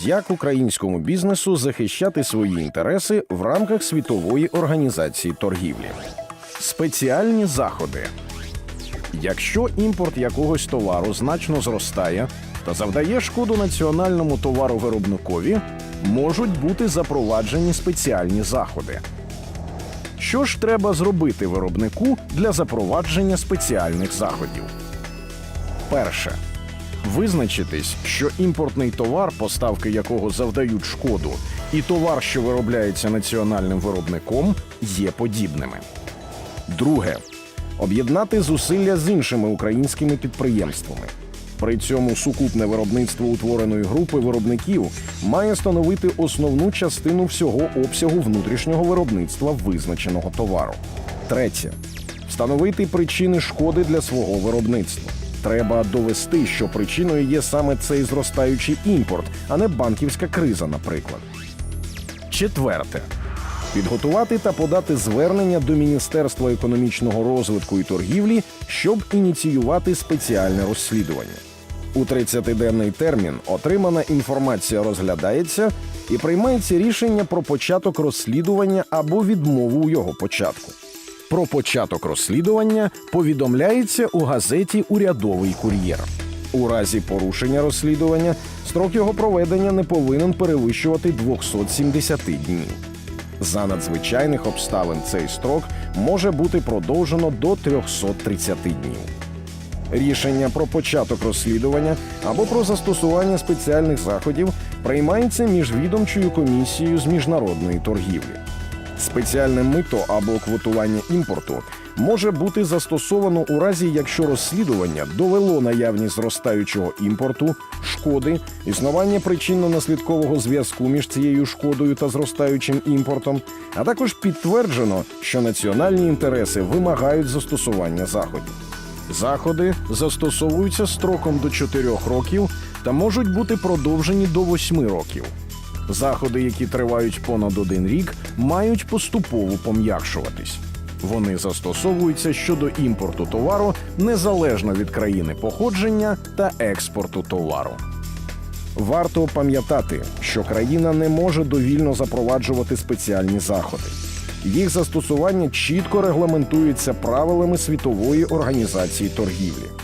Як українському бізнесу захищати свої інтереси в рамках світової організації торгівлі? Спеціальні заходи. Якщо імпорт якогось товару значно зростає та завдає шкоду національному товаровиробникові, можуть бути запроваджені спеціальні заходи. Що ж треба зробити виробнику для запровадження спеціальних заходів? Перше. Визначитись, що імпортний товар, поставки якого завдають шкоду, і товар, що виробляється національним виробником, є подібними. Друге об'єднати зусилля з іншими українськими підприємствами. При цьому сукупне виробництво утвореної групи виробників має становити основну частину всього обсягу внутрішнього виробництва визначеного товару. Третє встановити причини шкоди для свого виробництва. Треба довести, що причиною є саме цей зростаючий імпорт, а не банківська криза, наприклад. Четверте. Підготувати та подати звернення до Міністерства економічного розвитку і торгівлі, щоб ініціювати спеціальне розслідування. У 30-денний термін отримана інформація розглядається і приймається рішення про початок розслідування або відмову у його початку. Про початок розслідування повідомляється у газеті Урядовий кур'єр. У разі порушення розслідування строк його проведення не повинен перевищувати 270 днів. За надзвичайних обставин цей строк може бути продовжено до 330 днів. Рішення про початок розслідування або про застосування спеціальних заходів приймається міжвідомчою комісією з міжнародної торгівлі. Спеціальне мито або квотування імпорту може бути застосовано у разі, якщо розслідування довело наявність зростаючого імпорту, шкоди, існування причинно-наслідкового зв'язку між цією шкодою та зростаючим імпортом, а також підтверджено, що національні інтереси вимагають застосування заходів. Заходи застосовуються строком до 4 років та можуть бути продовжені до 8 років. Заходи, які тривають понад один рік, мають поступово пом'якшуватись. Вони застосовуються щодо імпорту товару незалежно від країни походження та експорту товару. Варто пам'ятати, що країна не може довільно запроваджувати спеціальні заходи. Їх застосування чітко регламентується правилами світової організації торгівлі.